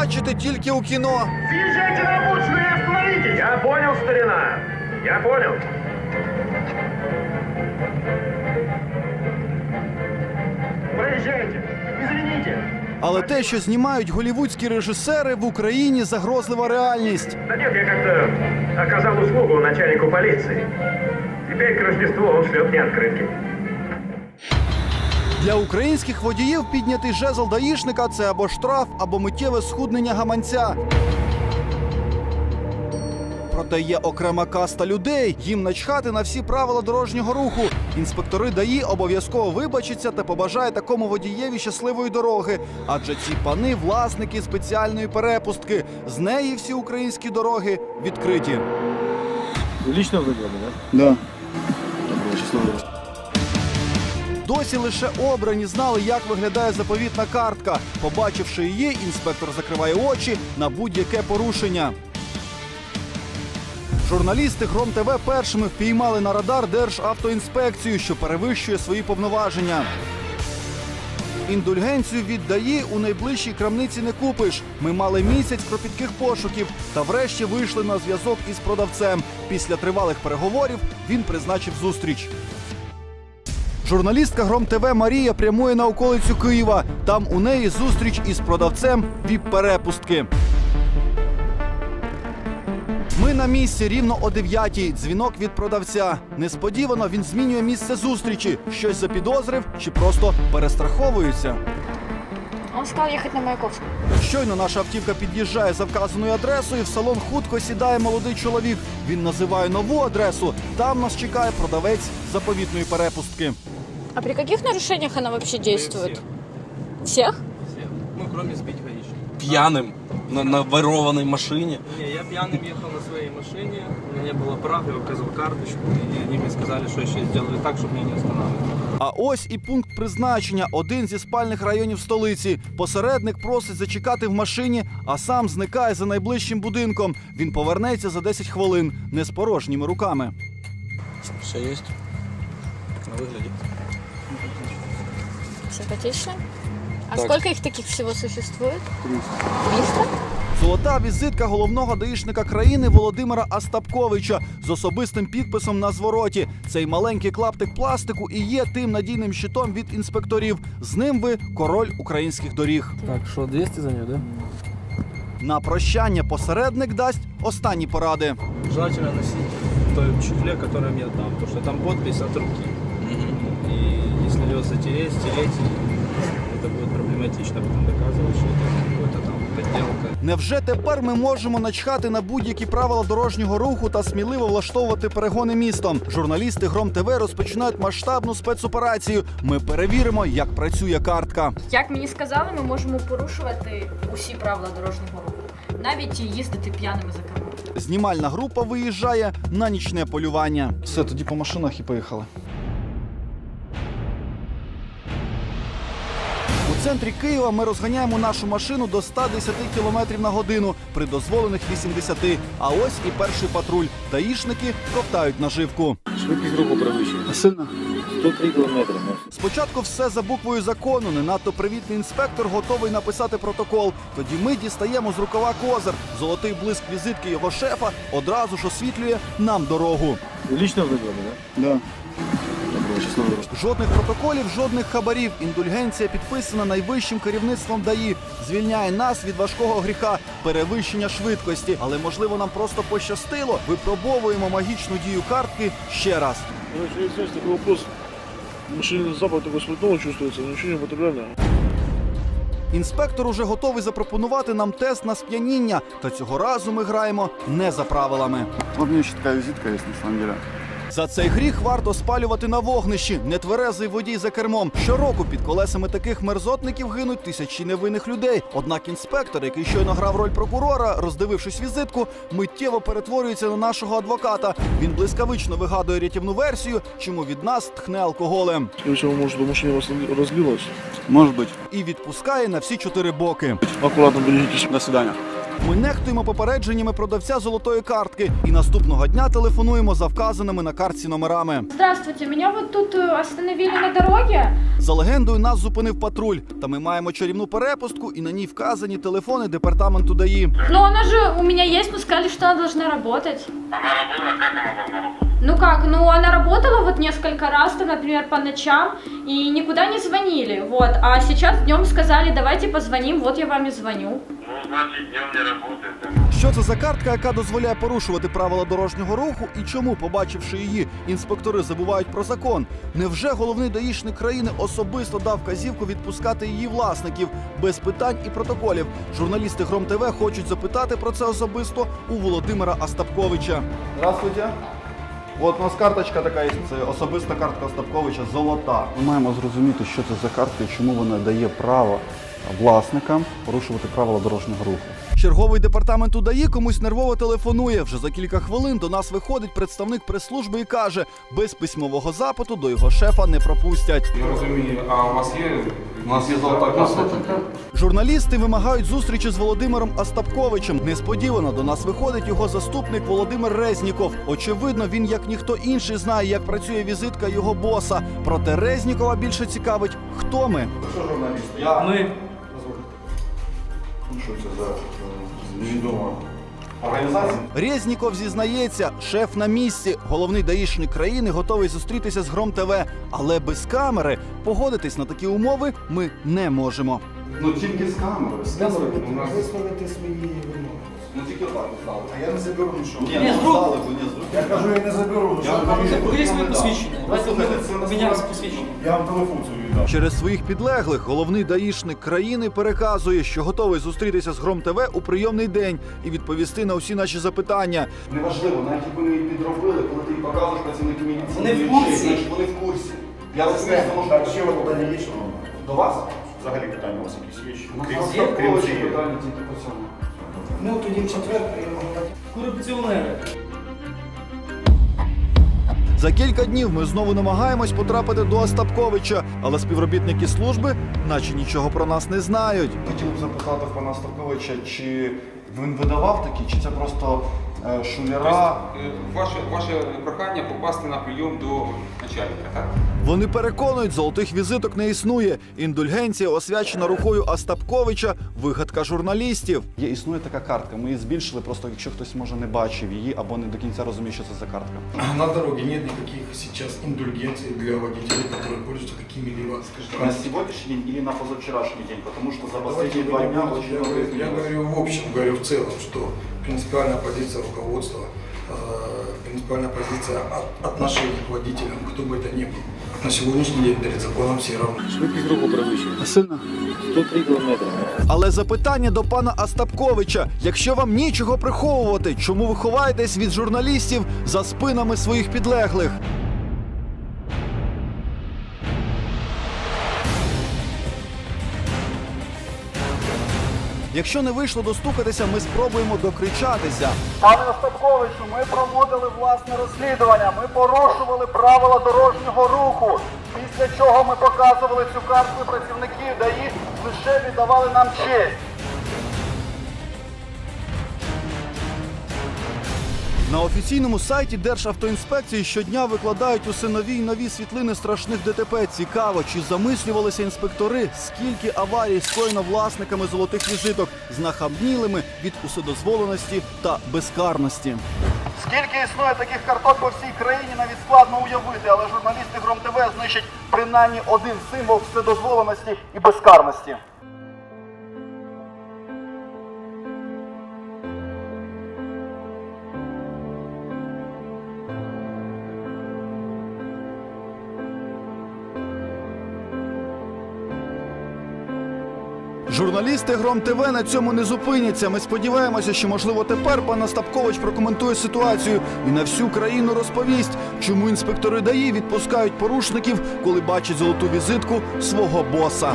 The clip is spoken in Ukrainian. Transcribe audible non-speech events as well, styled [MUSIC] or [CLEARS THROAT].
бачити тільки у кіно. Съезжайте на обочину и остановитесь! Я понял, старина. Я понял. Проезжайте! Извините! Але те, що знімають голівудські режисери, в Україні загрозлива реальність. Да нет, я как-то оказал услугу начальнику полиции. Теперь к Рождеству он шлет мне открытки. Для українських водіїв піднятий жезл даїшника це або штраф, або миттєве схуднення гаманця. Проте є окрема каста людей. Їм начхати на всі правила дорожнього руху. Інспектори ДАІ обов'язково вибачаться та побажає такому водієві щасливої дороги. Адже ці пани власники спеціальної перепустки. З неї всі українські дороги відкриті. Лично выбрали, да? Да. Добро, счастливого. Досі лише обрані знали, як виглядає заповітна картка. Побачивши її, інспектор закриває очі на будь-яке порушення. Журналісти Гром ТВ першими впіймали на радар Державтоінспекцію, що перевищує свої повноваження. Індульгенцію від ДАІ у найближчій крамниці не купиш. Ми мали місяць кропітких пошуків та врешті вийшли на зв'язок із продавцем. Після тривалих переговорів він призначив зустріч. Журналістка Гром ТВ Марія прямує на околицю Києва. Там у неї зустріч із продавцем віп-перепустки. Ми на місці рівно о 9-й. Дзвінок від продавця. Несподівано він змінює місце зустрічі. Щось запідозрив чи просто перестраховується. Он сказал ехать на Маяковскую. Щойно наша автівка під'їжджає за вказаною адресою. В салон хутко сідає молодий чоловік. Він називає нову адресу. Там нас чекає продавець заповітної перепустки. А при каких нарушениях она вообще действует? Всех? Ну, кроме сбить гаишника. пьяным на, на ворованной машине. Не, я пьяным ехал на своей машине, у меня не было прав, я указывал карточку, и они мне сказали, что еще сделали так, чтобы меня не останавливали. А ось і пункт призначення один зі спальних районів столиці. Посередник просить зачекати в машині, а сам зникає за найближчим будинком. Він повернеться за 10 хвилин не з порожніми руками. Все есть. На выгляде. Симпатично. А Так. сколько их таких всего существует? 300. Золота візитка головного даїшника країни Володимира Остапковича з особистим підписом на звороті. Цей маленький клаптик пластику і є тим надійним щитом від інспекторів. З ним ви король українських доріг. Так, что, 200 за нее, да? На прощання посередник дасть останні поради. Желательно носить той чехле, который мне дам, потому что там подпись от руки И если ее затереть, стереть, это будет проблематично потом доказывать, что это какой-то там подделка. Невже тепер ми можемо начхати на будь-які правила дорожнього руху та сміливо влаштовувати перегони містом? Журналісти Гром ТВ розпочинають масштабну спецоперацію. Ми перевіримо, як працює картка. Як мені сказали, ми можемо порушувати усі правила дорожнього руху. Навіть і їздити п'яними за кермом. Знімальна група виїжджає на нічне полювання. Все, тоді по машинах і поїхали. У центрі Києва ми розганяємо нашу машину до 110 км на годину при дозволених 80. А ось і перший патруль. Даїшники ковтають наживку. Швидкість руху перевищує. Сильно? 103 кілометри. ну. Спочатку все за буквою закону. Не надто привітний інспектор готовий написати протокол. Тоді ми дістаємо з рукава козир. Золотий блиск візитки його шефа одразу ж освітлює нам дорогу. Лично вибрали, да? Да. Жодних протоколів, жодних хабарів. Індульгенція підписана найвищим керівництвом ДАІ. Звільняє нас від важкого гріха перевищення швидкості. Але можливо нам просто пощастило. Випробовуємо магічну дію картки ще раз. Вопрос, в запах спиртного чувствуется, но не употребляли. Інспектор уже готовий запропонувати нам тест на сп'яніння. Та цього разу ми граємо не за правилами. Вот у меня еще такая визитка на самом деле. За цей гріх варто спалювати на вогнищі. Нетверезий водій за кермом. Щороку під колесами таких мерзотників гинуть тисячі невинних людей. Однак інспектор, який щойно грав роль прокурора, роздивившись візитку, миттєво перетворюється на нашого адвоката. Він блискавично вигадує рятівну версію, чому від нас тхне алкоголем, Скорее всего, может, в машине у вас разлилось. Может быть. і відпускає на всі чотири боки. Аккуратно берегитесь. До свидания. Ми нехтуємо попередженнями продавця золотої картки і наступного дня телефонуємо за вказаними на картці номерами. Здравствуйте, меня вот тут э, остановили на дороге. За легендою нас зупинив патруль. Та ми маємо чарівну перепустку і на ній вказані телефони департаменту ДАІ. Но она же у меня есть, мы сказали, что она должна работать. Ну как, ну она работала вот несколько раз, там, например, по ночам, и никуда не звонили, вот. А сейчас днем сказали, давайте позвоним, вот я вам и звоню. Що це за картка, яка дозволяє порушувати правила дорожнього руху, і чому, побачивши її, інспектори забувають про закон? Невже головний даїшник країни особисто дав казівку відпускати її власників без питань і протоколів? Журналісти Гром ТВ хочуть запитати про це особисто у Володимира Остапковича. Здравствуйте. От у нас карточка така є. Це особиста картка Остапковича золота. Ми маємо зрозуміти, що це за картка і чому вона дає право власникам порушувати правила дорожнього руху. Черговий департамент УДАІ комусь нервово телефонує. Вже за кілька хвилин до нас виходить представник прес-служби і каже, без письмового запиту до його шефа не пропустять. Я розумію, а у вас є У нас є золота картка. Журналісти вимагають зустрічі з Володимиром Остапковичем. Несподівано до нас виходить його заступник Володимир Резніков. Очевидно, він як ніхто інший знає, як працює візитка його боса. Проте Резнікова більше цікавить, хто ми. Що журналіст? Я Мы Що це за невідома організація? Резніков зізнається, шеф на місці, головний даїшник країни готовий зустрітися з Гром ТВ. Але без камери погодитись на такі умови ми не можемо. Ну тільки з камери. З камери у нас Висловити свої вимоги. Ну тільки так стало. А я не заберу нічого. Ні, ну здали, ви не здали. Я кажу, я не заберу. Ну, посвящения. Послухайте, це насправді- Я вам телефон свій віддам. Через своїх підлеглих головний даїшник країни переказує, що готовий зустрітися з Гром ТВ у прийомний день і відповісти на усі наші запитання. Неважливо, навіть якби ми її підробили, коли ти її показуєш працівники міліції. Вони в курсі. значить, Вони в курсі. Я розумію, що Так, ще ви питання є, що вам? до вас. Взагалі питання у вас якісь є? У Крім- Крім цієї. питання тільки по цьому. Ну, тоді в четвер приймемо. Коррупционеры. За кілька днів ми знову намагаємось потрапити до Остапковича, але співробітники служби, наче нічого про нас не знають. Хотів б запитати пана Ставковича, чи він видавав такі, чи це просто е, шулера? Ваше, ваше прохання попасти на прийом до начальника, так? Вони переконують, золотих візиток не існує. Індульгенція, освячена рукою Остапковича, вигадка журналістів. Є існує така картка. Ми її збільшили, просто якщо хтось може не бачив її або не до кінця розуміє, що це за картка. [CLEARS THROAT] На дороге нет никаких сейчас индульгенций для водителей, которые пользуются какими-либо, На скажем, сегодняшний день или на позавчерашний день, потому что за Давайте последние два дня я, очень я много говорю- я изменилось. говорю в общем, говорю в целом, что принципиальная позиция руководства, э, принципиальная позиция от- отношений к водителям, кто бы это ни был. На сьогоднішній день перед законом всі равні. Швидкість руху перевищує. Сильно. 103 кілометри. Але запитання до пана Остапковича: якщо вам нічого приховувати, чому ви ховаєтесь від журналістів за спинами своїх підлеглих? Якщо не вийшло достукатися, ми спробуємо докричатися. Пане Остапковичу, ми проводили власне розслідування. Ми порушували правила дорожнього руху. Після чого ми показували цю картку працівників, ДАІ лише віддавали нам честь. На офіційному сайті Державтоінспекції щодня викладають усе нові й нові світлини страшних ДТП. Цікаво, чи замислювалися інспектори, скільки аварій скоєно власниками золотих візиток, знахабнілими від уседозволеності та безкарності. Скільки існує таких карток по всій країні, навіть складно уявити, але журналісти Гром ТВ знищать принаймні один символ вседозволеності і безкарності. Журналісти Гром ТВ на цьому не зупиняться. Ми сподіваємося, що можливо тепер пан Остапкович прокоментує ситуацію і на всю країну розповість, чому інспектори ДАІ відпускають порушників, коли бачать золоту візитку свого боса.